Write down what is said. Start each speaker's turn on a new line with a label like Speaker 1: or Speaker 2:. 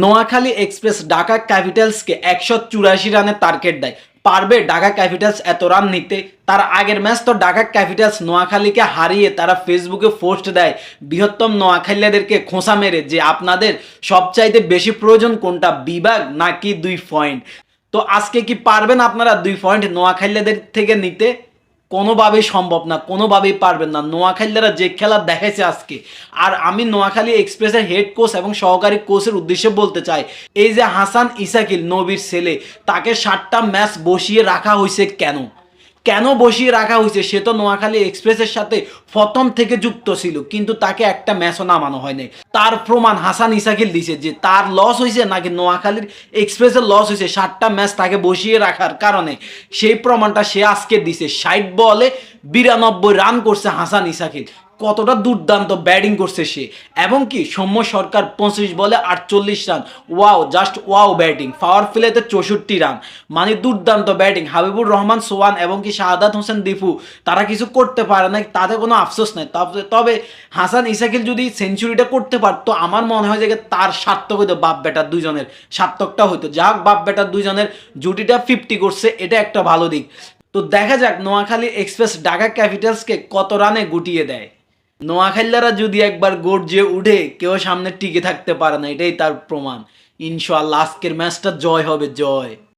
Speaker 1: Noakhali express Dhaka ক্যাপিটালসকে একশো চুরাশি রানের টার্গেট দেয়। পারবে ঢাকা ক্যাপিটালস এত রান নিতে? তার আগের ম্যাচ তো ঢাকা ক্যাপিটালস নোয়াখালীকে হারিয়ে তারা ফেসবুকে পোস্ট দেয়। বৃহত্তম নোয়াখালীদেরকে খোঁসা মেরে যে আপনাদের সবচাইতে বেশি প্রয়োজন কোনটা, বিভাগ নাকি দুই পয়েন্ট? তো আজকে কি পারবেন আপনারা দুই পয়েন্ট নোয়াখালীদের থেকে নিতে? কোনোভাবেই সম্ভব না, কোনোভাবেই পারবেন না। নোয়াখালীরা যে খেলা দেখেছে আজকে, আর আমি নোয়াখালী এক্সপ্রেসের হেড কোচ এবং সহকারী কোচের উদ্দেশ্যে বলতে চাই, এই যে হাসান ইসাকিল, নবীর ছেলে, তাকে ষাটটা ম্যাচ বসিয়ে রাখা হয়েছে কেন? কেন বসিয়ে রাখা হয়েছে? সে তো নোয়াখালী এক্সপ্রেসের সাথে প্রথম থেকে যুক্ত ছিল, কিন্তু তাকে একটা ম্যাচও নামানো হয়নি। তার প্রমাণ হাসান ইসাকিল দিছে যে তার লস হয়েছে নাকি নোয়াখালীর এক্সপ্রেসের লস হয়েছে ষাটটা ম্যাচ তাকে বসিয়ে রাখার কারণে। সেই প্রমাণটা সে আজকে দিছে। ষাট বলে বিরানব্বই রান করছে হাসান ইসাকিল কতটা দুর্দান্ত ব্যাটিং করছে সে। এবং কি, সৌম্য সরকার পঁচিশ বলে আটচল্লিশ run. Wow, just wow batting. Power প্লেতে চৌষট্টি রান। মানে দুর্দান্ত ব্যাটিং। হাবিবুর রহমান, সোয়ান এবং কি শাহাদাত হোসেন দীপু, তারা কিছু করতে পারে না তাতে কোনো আফসোস নেই। তবে হাসান ইসাকিল যদি সেঞ্চুরিটা করতে পারতো, আমার মনে হয় যে তার সার্থক হইতো বাপ বেটার দুজনের সার্থকটা হইতো। যা হোক বাপ বেটার দুজনের জুটিটা ফিফটি করছে, এটা একটা ভালো দিক। তো দেখা যাক, নোয়াখালী এক্সপ্রেস ঢাকা ক্যাপিটালসকে কত রানে গুটিয়ে দেয়। নোয়াখালীরা যদি একবার গর্জে উঠে কেউ সামনে টিকে থাকতে পারে না, এটাই তার প্রমাণ। ইনশাল্লাহ আজকের ম্যাচটা জয় হবে, জয়।